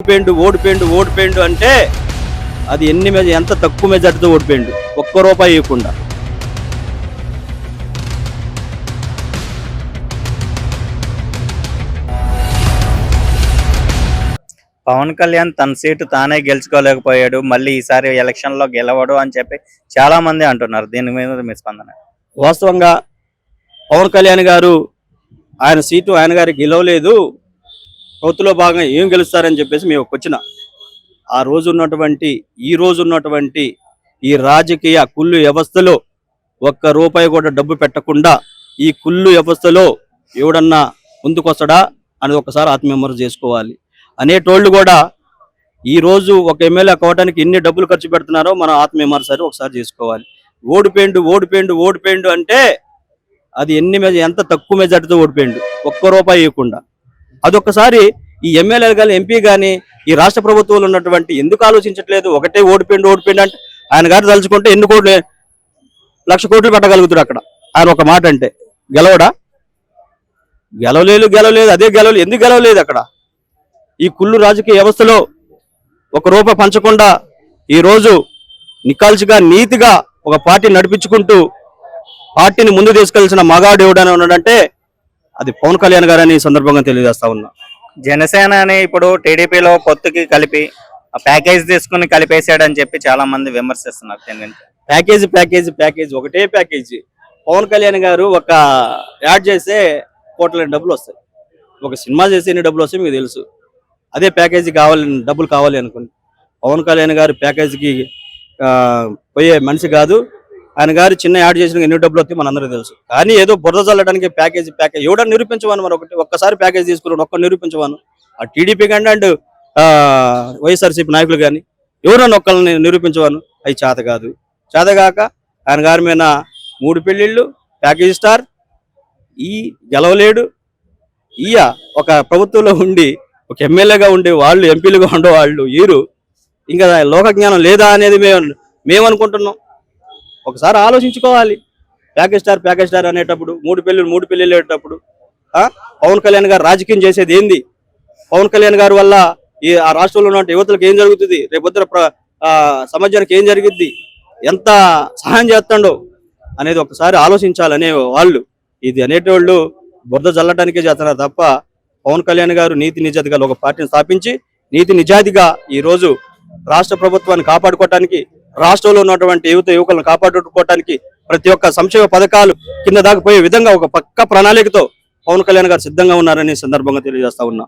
ఓడిపోయిండు ఓడిపోయిండు ఓడిపోయిండు అంటే అది ఎన్ని మెజ ఎంత తక్కువ మెజార్టీతో ఓడిపోయిండు. ఒక్క రూపాయి ఇవ్వకుండా. పవన్ కళ్యాణ్ తన సీటు తానే గెలుచుకోలేకపోయాడు. మళ్ళీ ఈసారి ఎలక్షన్లో గెలవడు అని చెప్పి చాలా మంది అంటున్నారు. దీని మీద మీ స్పందన? వాస్తవంగా పవన్ కళ్యాణ్ గారు ఆయన సీటు ఆయన గారికి గెలవలేదు. పొత్తులో భాగంగా ఏం గెలుస్తారని చెప్పేసి మేము వచ్చిన. ఆ రోజు ఉన్నటువంటి ఈ రోజు ఉన్నటువంటి ఈ రాజకీయ కుళ్ళు వ్యవస్థలో ఒక్క రూపాయి కూడా డబ్బు పెట్టకుండా ఈ కుళ్ళు వ్యవస్థలో ఎవడన్నా ముందుకొస్తాడా అని ఒకసారి ఆత్మవిమర్శ చేసుకోవాలి. అనేటోళ్ళు కూడా ఈ రోజు ఒక ఎమ్మెల్యే కావడానికి ఎన్ని డబ్బులు ఖర్చు పెడుతున్నారో మనం ఆత్మవిమర్శ ఒకసారి చేసుకోవాలి. ఓడిపోయిండు ఓడిపోయిండు ఓడిపోయిండు అంటే అది ఎన్ని మెజ ఎంత తక్కువ మెజార్టీతో ఓడిపోయిండు. ఒక్క రూపాయి ఇవ్వకుండా. అదొక్కసారి ఈ ఎమ్మెల్యేలు కానీ ఎంపీ కానీ ఈ రాష్ట్ర ప్రభుత్వాలు ఉన్నటువంటి ఎందుకు ఆలోచించట్లేదు? ఒకటే ఓడిపోయిండు ఓడిపోయిండు అంటే ఆయన గారు తలుచుకుంటే ఎన్ని కోట్లు లక్ష కోట్లు పెట్టగలుగుతాడు అక్కడ. ఆయన ఒక మాట అంటే గెలవడా? గెలవలేదు గెలవలేదు అదే గెలవలేదు. ఎందుకు గెలవలేదు అక్కడ? ఈ కుళ్ళు రాజకీయ వ్యవస్థలో ఒక రూపాయి పంచకుండా ఈరోజు నికాల్చిగా నీతిగా ఒక పార్టీ నడిపించుకుంటూ పార్టీని ముందు తీసుకెళ్ళిన మగాడు ఎవడని ఉన్నాడంటే అది పవన్ కళ్యాణ్ గారని సందర్భంగా తెలియజేస్తా ఉన్నా. జనసేనని ఇప్పుడు టీడీపీలో పొత్తుకి కలిపి ఆ ప్యాకేజ్ తీసుకుని కలిపేశాడని చెప్పి చాలా మంది విమర్శిస్తున్నారు. ప్యాకేజీ ప్యాకేజీ ప్యాకేజీ ఒకటే ప్యాకేజీ. పవన్ కళ్యాణ్ గారు ఒక యాడ్ చేస్తే కోట్ల డబ్బులు వస్తాయి. ఒక సినిమా చేస్తే ఎన్ని డబ్బులు వస్తాయి మీకు తెలుసు. అదే ప్యాకేజీ కావాలి డబ్బులు కావాలి అనుకుని. పవన్ కళ్యాణ్ గారు ప్యాకేజీకి పోయే మనిషి కాదు. ఆయన గారు చిన్న యాడ్ చేసిన ఎన్ని డబ్బులు వస్తాయి మనందరికీ తెలుసు. కానీ ఏదో బురద చల్లడానికి ప్యాకేజీ ప్యాకేజ్ ఎవడని నిరూపించవాను మరి ఒకటి. ఒక్కసారి ప్యాకేజ్ తీసుకున్నాడు ఒక్క నిరూపించవాను ఆ టీడీపీ కానీ అండ్ వైఎస్ఆర్సీపీ నాయకులు కానీ ఎవరన్నా ఒక్కళ్ళని నిరూపించవాను అవి చేత కాదు. చేతగాక ఆయన గారి మీద మూడు పెళ్ళిళ్ళు ప్యాకేజ్ స్టార్ ఈ గెలవలేడు. ఈయ ఒక ప్రభుత్వంలో ఉండి ఒక ఎమ్మెల్యేగా ఉండే వాళ్ళు ఎంపీలుగా ఉండే వాళ్ళు వీరు. ఇంకా లోక జ్ఞానం లేదా అనేది మేము మేము అనుకుంటున్నాం. ఒకసారి ఆలోచించుకోవాలి. ప్యాకేజ్ స్టార్ ప్యాకేజ్ స్టార్ అనేటప్పుడు మూడు పెళ్ళిళ్ళు మూడు పెళ్ళిళ్ళు అనేటప్పుడు ఆ? పవన్ కళ్యాణ్ గారు రాజకీయం చేసేది ఏంది? పవన్ కళ్యాణ్ గారి వల్ల ఈ ఆ రాష్ట్రంలో ఉన్న యువతలకు ఏం జరుగుతుంది? రేపొద్దున సమాజానికి ఏం జరిగిద్ది? ఎంత సహాయం చేస్తాడో అనేది ఒకసారి ఆలోచించాలనే వాళ్ళు. ఇది అనేటోళ్ళు బురద జల్లటానికే చేస్తున్నారు తప్ప పవన్ కళ్యాణ్ గారు నీతి నిజాతిగా ఒక పార్టీని స్థాపించి నీతి నిజాతిగా ఈ రోజు రాష్ట్ర ప్రభుత్వాన్ని కాపాడుకోవటానికి రాష్ట్రంలో ఉన్నటువంటి యువత యువకులను కాపాడుకోవటానికి ప్రతి ఒక్క సంక్షేమ పథకాలు కింద దాకా పోయే విధంగా ఒక పక్క ప్రణాళికతో పవన్ కళ్యాణ్ గారు సిద్ధంగా ఉన్నారని సందర్భంగా తెలియజేస్తా ఉన్నా.